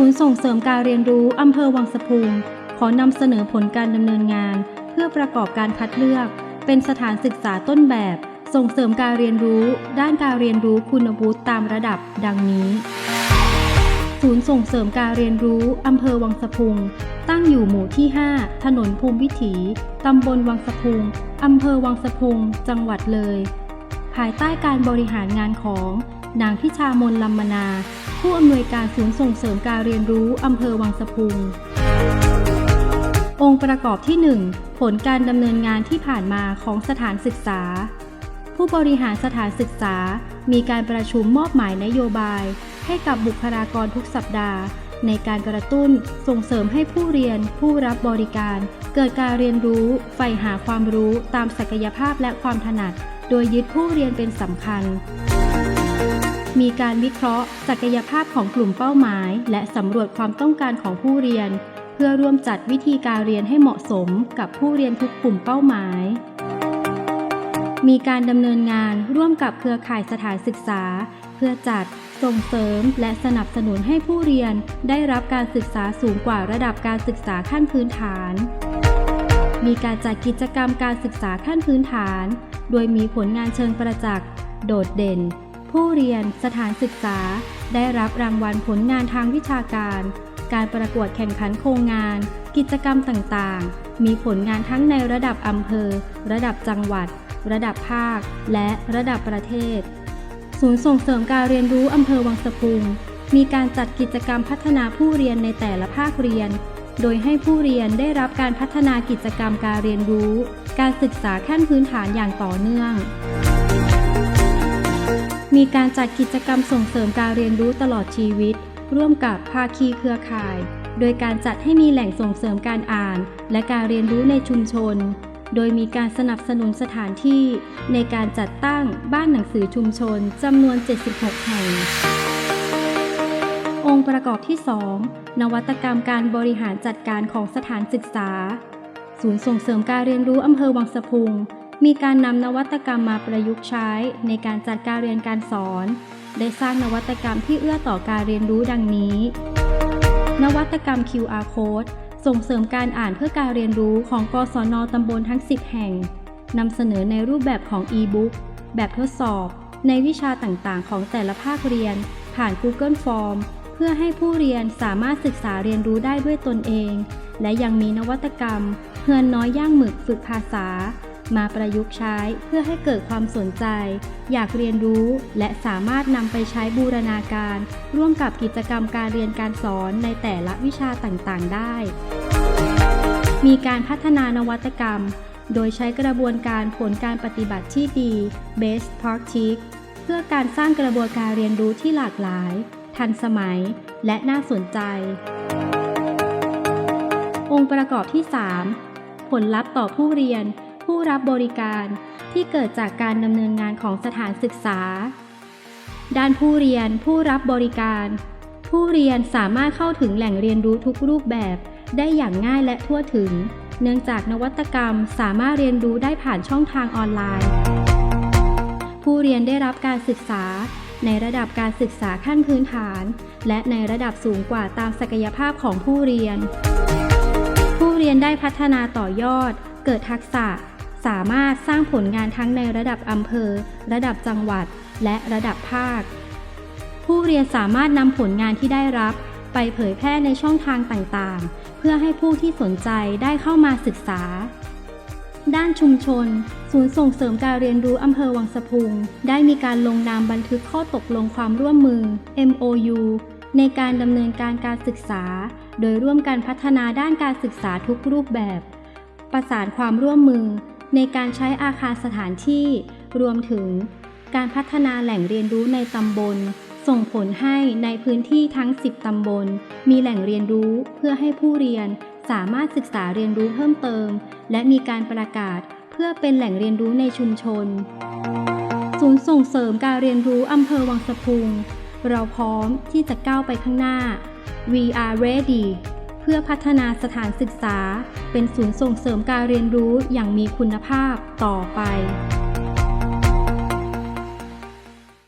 ศูนย์ส่งเสริมการเรียนรู้อำเภอวังสะพุงขอนำเสนอผลการดำเนินงาน เพื่อประกอบการคัดเลือก เป็นสถานศึกษาต้นแบบ ส่งเสริมการเรียนรู้ ด้านการเรียนรู้คุณวุฒิตามระดับ ดังนี้ ศูนย์ส่งเสริมการเรียนรู้อำเภอวังสะพุงตั้งอยู่หมู่ที่ 5 ถนนภูมิวิถีตำบลวังสะพุงอำเภอวังสะพุงจังหวัดเลย ภายใต้การบริหารงานของ นางพิชามนลำมนา ผู้อำนวยการศูนย์ส่งเสริมการเรียนรู้อำเภอวังสะพุง องค์ประกอบที่ 1 ผลการดำเนินงานที่ผ่านมาของสถานศึกษา ผู้บริหารสถานศึกษา มีการประชุมมอบหมายนโยบาย ให้กับบุคลากรทุกสัปดาห์ ในการกระตุ้นส่งเสริมให้ผู้เรียน ผู้รับบริการ เกิดการเรียนรู้ใฝ่หาความรู้ตามศักยภาพและความถนัด โดยยึดผู้เรียนเป็นสำคัญ มีการวิเคราะห์ ศักยภาพของกลุ่มเป้าหมาย และสำรวจความต้องการของผู้เรียน เพื่อร่วมจัดวิธีการเรียนให้เหมาะสมกับผู้เรียนทุกกลุ่มเป้าหมาย มีการดำเนินงานร่วมกับเครือข่ายสถานศึกษา เพื่อจัดส่งเสริมและสนับสนุนให้ผู้เรียนได้รับการศึกษาสูงกว่าระดับการศึกษาขั้นพื้นฐาน มีการจัดกิจกรรมการศึกษาขั้นพื้นฐาน โดยมีผลงานเชิงประจักษ์ โดดเด่น ผู้เรียนสถานศึกษา ได้รับรางวัลผลงานทางวิชาการ การประกวดแข่งขันโครงงาน กิจกรรมต่างๆ มีผลงานทั้งในระดับอำเภอ ระดับจังหวัด ระดับภาค และระดับประเทศ ศูนย์ส่งเสริมการเรียนรู้อำเภอวังสะพุง มีการจัดกิจกรรมพัฒนาผู้เรียนในแต่ละภาคเรียน โดยให้ผู้เรียนได้รับการพัฒนากิจกรรมการเรียนรู้ การศึกษาขั้นพื้นฐานอย่างต่อเนื่อง มีการจัดกิจกรรมส่งเสริมการเรียนรู้ตลอดชีวิต ร่วมกับภาคีเครือข่าย โดยการจัดให้มีแหล่งส่งเสริมการอ่าน และการเรียนรู้ในชุมชน โดยมีการสนับสนุนสถานที่ ในการจัดตั้งบ้านหนังสือชุมชนจำนวน 76 แห่ง องค์ประกอบที่ 2 นวัตกรรมการบริหารจัดการของสถานศึกษา ศูนย์ส่งเสริมการเรียนรู้อำเภอวังสะพุง มีการนำนวัตกรรมมาประยุกต์ใช้ในการจัดการเรียนการสอน ได้สร้างนวัตกรรมที่เอื้อต่อการเรียนรู้ดังนี้ นวัตกรรม QR Code ส่งเสริมการอ่านเพื่อการเรียนรู้ของกศนตำบลทั้ง 10 แห่งนำเสนอในรูปแบบของ e-book แบบทดสอบ ในวิชาต่างๆ ของแต่ละภาคเรียน ผ่าน Google Form เพื่อให้ผู้เรียนสามารถศึกษาเรียนรู้ได้ด้วยตนเอง และยังมีนวัตกรรมเฮือนน้อยย่างหมึกฝึกภาษา มาประยุกต์ใช้เพื่อให้เกิดความสนใจ อยากเรียนรู้ และสามารถนำไปใช้บูรณาการ ร่วมกับกิจกรรมการเรียนการสอนในแต่ละวิชาต่างๆ ได้ มีการพัฒนานวัตกรรม โดยใช้กระบวนการผลการปฏิบัติที่ดี Best Practice เพื่อการสร้างกระบวนการเรียนรู้ที่หลากหลาย ทันสมัย และน่าสนใจ องค์ประกอบที่ 3 ผลลัพธ์ต่อผู้เรียน ผู้รับบริการที่เกิดจากการดำเนินงานของสถานศึกษา ด้านผู้เรียนผู้รับบริการ ผู้เรียนสามารถเข้าถึงแหล่งเรียนรู้ทุกรูปแบบได้อย่างง่ายและทั่วถึง เนื่องจากนวัตกรรมสามารถเรียนรู้ได้ผ่านช่องทางออนไลน์ ผู้เรียนได้รับการศึกษาในระดับการศึกษาขั้นพื้นฐาน และในระดับสูงกว่าตามศักยภาพของผู้เรียน ผู้เรียนได้พัฒนาต่อยอด เกิดทักษะ สามารถสร้างผลงานทั้งในระดับอำเภอ ระดับจังหวัด และระดับภาค ผู้เรียนสามารถนำผลงานที่ได้รับ ไปเผยแพร่ในช่องทางต่างๆ เพื่อให้ผู้ที่สนใจได้เข้ามาศึกษา ด้านชุมชน ศูนย์ส่งเสริมการเรียนรู้อำเภอวังสะพุง ได้มีการลงนามบันทึกข้อตกลงความร่วมมือ MOU ในการดำเนินการการศึกษา โดยร่วมกันพัฒนาด้านการศึกษาทุกรูปแบบ ประสานความร่วมมือ ในการใช้อาคารสถานที่ รวมถึงการพัฒนาแหล่งเรียนรู้ในตำบล ส่งผลให้ในพื้นที่ทั้ง 10 ตำบล มีแหล่งเรียนรู้เพื่อให้ผู้เรียนสามารถศึกษาเรียนรู้เพิ่มเติม และมีการประกาศเพื่อเป็นแหล่งเรียนรู้ในชุมชน ศูนย์ส่งเสริมการเรียนรู้อำเภอวังสะพุง เราพร้อมที่จะก้าวไปข้างหน้า We are ready พื่อพัฒนาสถานศึกษา เป็นศูนย์ส่งเสริมการเรียนรู้อย่างมีคุณภาพต่อไป